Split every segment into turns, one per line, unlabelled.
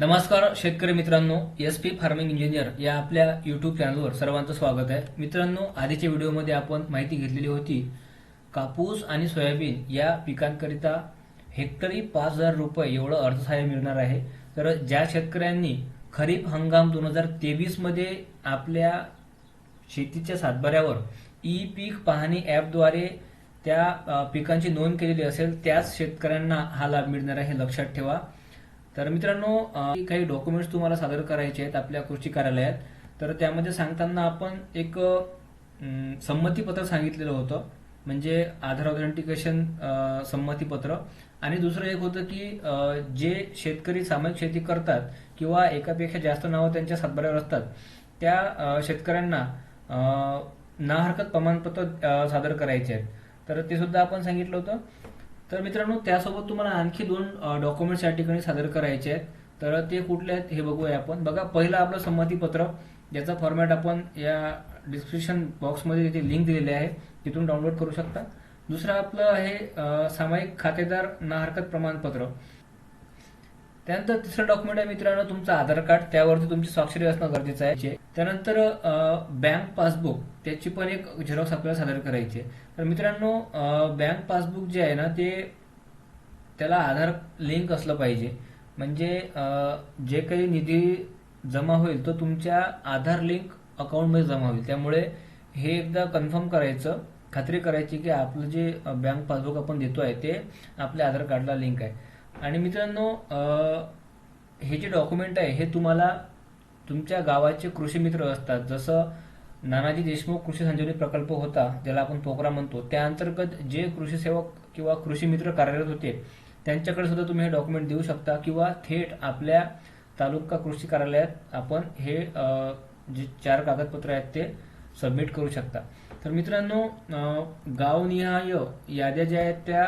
नमस्कार शेतकरी मित्रांनो एस पी फार्मिंग इंजिनियर या आपल्या युट्यूब चॅनलवर सर्वांचं स्वागत आहे. मित्रांनो आधीच्या व्हिडिओमध्ये आपण माहिती घेतलेली होती कापूस आणि सोयाबीन या पिकांकरिता हेक्टरी पाच हजार रुपये एवढं अर्थसहाय्य मिळणार आहे. तर ज्या शेतकऱ्यांनी खरीप हंगाम दोन हजार तेवीसमध्ये आपल्या शेतीच्या सातबाऱ्यावर ई पीक पाहणी ॲपद्वारे त्या पिकांची नोंद केलेली असेल त्याच शेतकऱ्यांना हा लाभ मिळणार आहे. लक्षात ठेवा. तर मित्रांनो काही डॉक्युमेंट्स तुम्हाला सादर करायचे आहेत आपल्या कृषी कार्यालयात. तर त्यामध्ये सांगताना आपण एक संमतीपत्र सांगितलेलं होतं. म्हणजे आधार ऑथेंटिकेशन संमतीपत्र. आणि दुसरं एक होतं की जे शेतकरी सामायिक शेती करतात किंवा एकापेक्षा जास्त नावं त्यांच्या सातबाऱ्यावर असतात त्या शेतकऱ्यांना ना हरकत प्रमाणपत्र सादर करायचे आहेत. तर ते सुद्धा आपण सांगितलं होतं. तर मित्रांनो त्यासोबत तुम्हाला आणखी दोन डॉक्युमेंट्स या ठिकाणी सादर करायचे आहेत. तर ते कुठले आहेत हे बघूया आपण. बघा पहिलं आपलं संमतीपत्र. ज्याचा फॉर्मॅट आपण या डिस्क्रिप्शन बॉक्समध्ये तिथे लिंक दिलेली आहे. तिथून डाउनलोड करू शकता. दुसरं आपलं आहे सामायिक खातेदार ना हरकत प्रमाणपत्र. त्यानंतर तिसरं डॉक्युमेंट आहे मित्रांनो तुमचं आधार कार्ड. त्यावरती तुमची स्वाक्षरी असणं गरजेचं आहे. त्यानंतर बँक पासबुक त्याची पण एक झेरॉक्स आपल्याला सादर करायची तर मित्रांनो बँक पासबुक जे आहे ना ते त्याला आधार लिंक असलं पाहिजे. म्हणजे जे काही निधी जमा होईल तो तुमच्या आधार लिंक अकाउंटमध्ये जमा होईल. त्यामुळे हे एकदा कन्फर्म करायचं. खात्री करायची की आपलं जे बँक पासबुक आपण देतो आहे ते आपल्या आधार कार्डला लिंक आहे. आणि मित्रांनो हे जे डॉक्युमेंट आहे हे तुम्हाला तुमच्या गावाचे कृषी मित्र असतात. जसं नानाजी देशमुख कृषी संजीवनी प्रकल्प होता ज्याला आपण पोकरा म्हणतो. त्या अंतर्गत जे कृषी सेवक किंवा कृषी मित्र कार्यरत होते त्यांच्याकडे सुद्धा तुम्ही हे डॉक्युमेंट देऊ शकता. किंवा थेट आपल्या तालुका कृषी कार्यालयात आपण हे जे चार कागदपत्र आहेत ते सबमिट करू शकता. तर मित्रांनो गावनिहाय याद्या ज्या आहेत त्या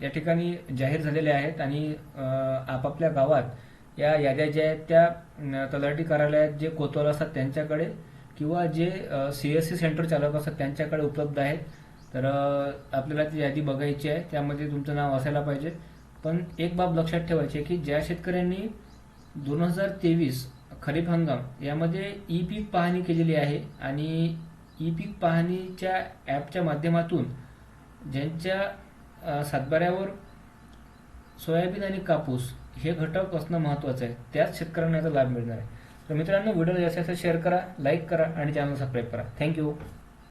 या ठिकाणी जाहीर झालेल्या आहेत आणि आपापल्या गावात या याद्या ज्या आहेत त्या तलाठी कार्यालयात जे कोतवाल असतात त्यांच्याकडे किंवा जे सी एस सी सेंटर चालक असतात त्यांच्याकडे उपलब्ध आहेत. तर आपल्याला ती यादी बघायची आहे. त्यामध्ये तुमचं नाव असायला पाहिजे. पण एक बाब लक्षात ठेवायची आहे की ज्या शेतकऱ्यांनी दोन हजार तेवीस खरीप हंगाम यामध्ये ई पीक पाहणी केलेली आहे आणि ई पीक पाहणीच्या ॲपच्या माध्यमातून ज्यांच्या सातबाऱ्यावर सोयाबीन आणि कापूस हे घटक असणं महत्त्वाचं आहे. त्याच शेतकऱ्यांना याचा लाभ मिळणार आहे. तर मित्रांनो व्हिडिओ जास्तीत जास्त शेअर करा लाईक करा आणि चॅनल सबस्क्राईब करा. थँक्यू